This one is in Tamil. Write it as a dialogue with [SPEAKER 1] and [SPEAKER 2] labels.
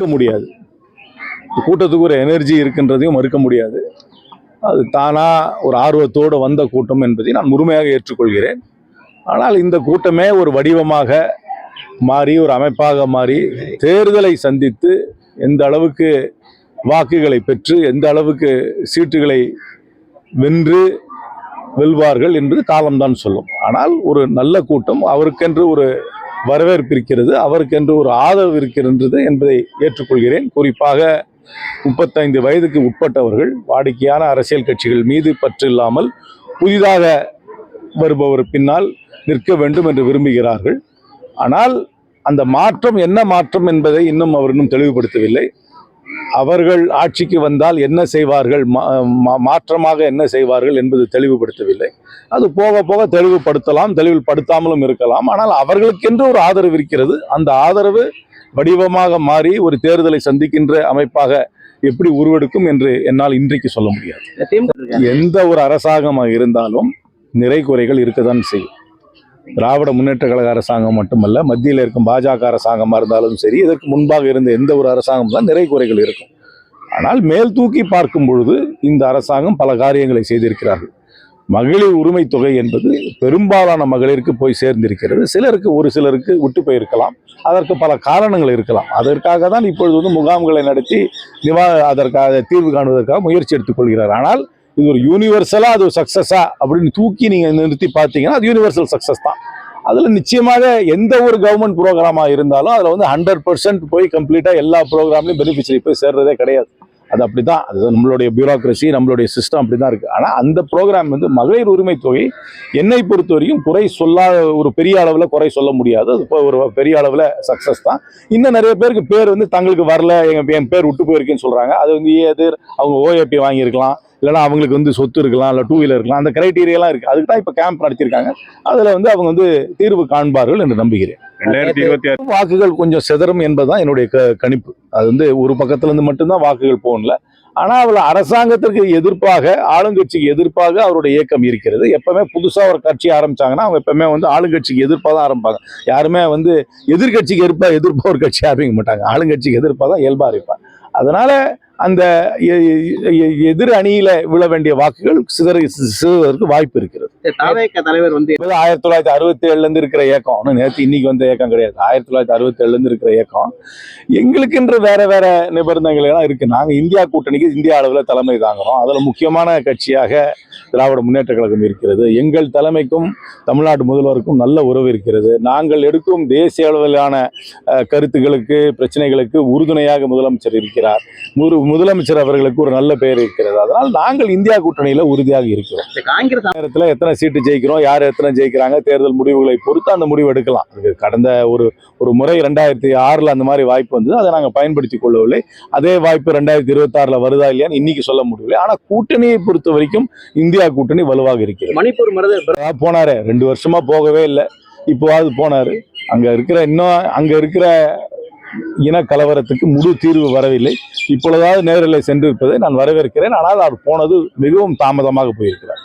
[SPEAKER 1] மறுக்க முடியாது. கூட்டத்துக்கு ஒரு எனர்ஜி இருக்கின்றதையும் மறுக்க முடியாது. அது தானா ஒரு ஆர்வத்தோடு வந்த கூட்டம் என்பதை நான் முழுமையாக ஏற்றுக்கொள்கிறேன். ஆனால் இந்த கூட்டமே ஒரு வடிவமாக மாறி ஒரு அமைப்பாக மாறி தேர்தலை சந்தித்து எந்த அளவுக்கு வாக்குகளை பெற்று எந்த அளவுக்கு சீட்டுகளை வென்று வெல்வார்கள் என்பது காலம்தான் சொல்லும். ஆனால் ஒரு நல்ல கூட்டம் அவருக்கென்று ஒரு வரவேற்பு இருக்கிறது அவருக்கென்று ஒரு ஆதரவு இருக்கின்றது என்பதை ஏற்றுக்கொள்கிறேன். குறிப்பாக முப்பத்தைந்து வயதுக்கு உட்பட்டவர்கள் வாடிக்கையான அரசியல் கட்சிகள் மீது பற்று இல்லாமல் புதிதாக வருபவர் பின்னால் நிற்க வேண்டும் என்று விரும்புகிறார்கள். ஆனால் அந்த மாற்றம் என்ன மாற்றம் என்பதை இன்னும் அவர் இன்னும் தெளிவுபடுத்தவில்லை. அவர்கள் ஆட்சிக்கு வந்தால் என்ன செய்வார்கள்? மாற்றமாக என்ன செய்வார்கள் என்பது தெளிவுபடுத்தவில்லை. அது போக போக தெளிவுபடுத்தலாம் தெளிவுபடுத்தாமலும் இருக்கலாம். ஆனால் அவர்களுக்கென்று ஒரு ஆதரவு இருக்கிறது. அந்த ஆதரவு வடிவமாக மாறி ஒரு தேர்தலை சந்திக்கின்ற அமைப்பாக எப்படி உருவெடுக்கும் என்று என்னால் இன்றைக்கு சொல்ல முடியாது. எந்த ஒரு அரசாங்கமாக இருந்தாலும் நிறை குறைகள் இருக்கத்தான் செய்யும். திராவிட முன்னேற்ற கழக அரசாங்கம் மட்டுமல்ல மத்தியில் இருக்கும் பாஜக அரசாங்கமாக இருந்தாலும் சரி இதற்கு முன்பாக இருந்த எந்த ஒரு அரசாங்கம் தான் நிறை குறைகள் இருக்கும். ஆனால் மேல் தூக்கி பார்க்கும் பொழுது இந்த அரசாங்கம் பல காரியங்களை செய்திருக்கிறார்கள். மகளிர் உரிமை தொகை என்பது பெரும்பாலான மகளிருக்கு போய் சேர்ந்திருக்கிறது. சிலருக்கு ஒரு சிலருக்கு விட்டு போயிருக்கலாம். அதற்கு பல காரணங்கள் இருக்கலாம். அதற்காக தான் இப்பொழுது வந்து முகாம்களை நடத்தி நிவா அதற்காக தீர்வு காணுவதற்காக முயற்சி எடுத்துக்கொள்கிறார் ஆனால் இது ஒரு யூனிவர்சலாக அது சக்ஸஸா அப்படின்னு தூக்கி நீங்கள் நிறுத்தி பார்த்தீங்கன்னா அது யூனிவர்சல் சக்ஸஸ் தான். அதில் நிச்சயமாக எந்த ஒரு கவர்மெண்ட் ப்ரோக்ராமாக இருந்தாலும் அதில் வந்து ஹண்ட்ரட் பர்சன்ட் போய் கம்ப்ளீட்டாக எல்லா ப்ரோக்ராம்லையும் பெனிஃபிஷரி போய் சேர்றதே கிடையாது. அது அப்படி தான் அது நம்மளுடைய பியூரோக்ரஸி நம்மளுடைய சிஸ்டம் அப்படி தான் இருக்குது ஆனால் அந்த ப்ரோக்ராம் வந்து மகளிர் உரிமை தொகை என்னை பொறுத்த வரைக்கும் குறை சொல்லாத ஒரு பெரிய அளவில் குறை சொல்ல முடியாது. அது இப்போ ஒரு பெரிய அளவில் சக்ஸஸ் தான். இன்னும் நிறைய பேருக்கு பேர் வந்து தங்களுக்கு வரல எங்கள் என் பேர் விட்டு போயிருக்குன்னு சொல்கிறாங்க அது வந்து ஏது அவங்க ஓஏபி வாங்கியிருக்கலாம். இல்லைன்னா அவங்களுக்கு வந்து சொத்து இருக்கலாம் இல்லை டூ வீலர் இருக்கலாம் அந்த கிரைட்டீரியாலாம் இருக்கு. அதுக்கு தான் இப்போ கேம்ப் நடத்தியிருக்காங்க. அதில் வந்து அவங்க வந்து தீர்வு காண்பார்கள் என்று நம்புகிறேன்.
[SPEAKER 2] ரெண்டாயிரத்தி இருபத்தி ஆறு.
[SPEAKER 1] வாக்குகள் கொஞ்சம் சிதறும் என்பதுதான் என்னுடைய க- கணிப்பு. அது வந்து ஒரு பக்கத்துல இருந்து மட்டும்தான் வாக்குகள் போகல ஆனா அவள் அரசாங்கத்திற்கு எதிர்ப்பாக ஆளுங்கட்சிக்கு எதிர்ப்பாக அவருடைய இயக்கம் இருக்கிறது. எப்பவுமே புதுசா ஒரு கட்சி ஆரம்பிச்சாங்கன்னா அவங்க எப்பவுமே வந்து ஆளுங்கட்சிக்கு எதிர்ப்பாக தான் ஆரம்பிப்பாங்க. யாருமே வந்து எதிர்க்கட்சிக்கு எதிர்ப்பா எதிர்ப்பா ஒரு கட்சி ஆரம்பிக்க மாட்டாங்க. ஆளுங்கட்சிக்கு எதிர்ப்பாக தான் இயல்பா இருப்பாங்க. அதனால அந்த எதிர் அணியில விழ வேண்டிய வாக்குகள் சிதற சிதறதற்கு வாய்ப்பு இருக்கிறது.
[SPEAKER 3] தலைவர் வந்து
[SPEAKER 1] ஆயிரத்தி தொள்ளாயிரத்தி அறுபத்தி ஏழுல இருந்து இருக்கிற இயக்கம். நேற்று இன்னைக்கு வந்த இயக்கம் கிடையாது. ஆயிரத்தி தொள்ளாயிரத்தி அறுபத்தி ஏழுல இருந்து இருக்கிற இயக்கம். எங்களுக்கென்று வேற வேற நிபந்தனைகள் எல்லாம் இருக்கு. நாங்க இந்தியா கூட்டணிக்கு இந்தியா அளவில் தலைமை தாங்குறோம். அதுல முக்கியமான கட்சியாக திராவிட முன்னேற்ற கழகம் இருக்கிறது. எங்கள் தலைமைக்கும் தமிழ்நாடு முதல்வருக்கும் நல்ல உறவு இருக்கிறது. நாங்கள் எடுக்கும் தேசிய அளவிலான அஹ், கருத்துக்களுக்கு பிரச்சனைகளுக்கு உறுதுணையாக முதலமைச்சர் இருக்கிறார். முரு- முதலமைச்சர் அவர்களுக்கு ஒரு நல்ல பெயர் இருக்கிறது. அதனால் நாங்கள் இந்தியா கூட்டணியில உறுதியாக இருக்கிறோம்.
[SPEAKER 3] காங்கிரஸ்
[SPEAKER 1] நேரத்தில் எத்தனை சீட்டு ஜெயிக்கிறோம் யார் எத்தனை ஜெயிக்கிறாங்க தேர்தல் முடிவுகளை பொறுத்து அந்த முடிவு எடுக்கலாம். அது கடந்த ஒரு ஒரு முறை ரெண்டாயிரத்தி ஆறில் அந்த மாதிரி வாய்ப்பு வந்தது. அதை நாங்கள் பயன்படுத்தி கொள்ளவில்லை. அதே வாய்ப்பு ரெண்டாயிரத்தி இருபத்தாறில் வருதா இல்லையான்னு இன்னைக்கு சொல்ல முடியவில்லை. ஆனால் கூட்டணியை பொறுத்த வரைக்கும் இந்தியா கூட்டணி வலுவாக இருக்கிறது.
[SPEAKER 3] மணிப்பூர் மருது
[SPEAKER 1] அதான் போனாரே. ரெண்டு வருஷமா போகவே இல்லை. இப்போவாது போனாரு. அங்க இருக்கிற இன்னும் அங்க இருக்கிற இன கலவரத்துக்கு முழு தீர்வு வரவில்லை. இப்பொழுதாவது நேரில் சென்றிருப்பதை நான் வரவேற்கிறேன். ஆனால் அவர் போனது மிகவும் தாமதமாக போயிருக்கிறார்.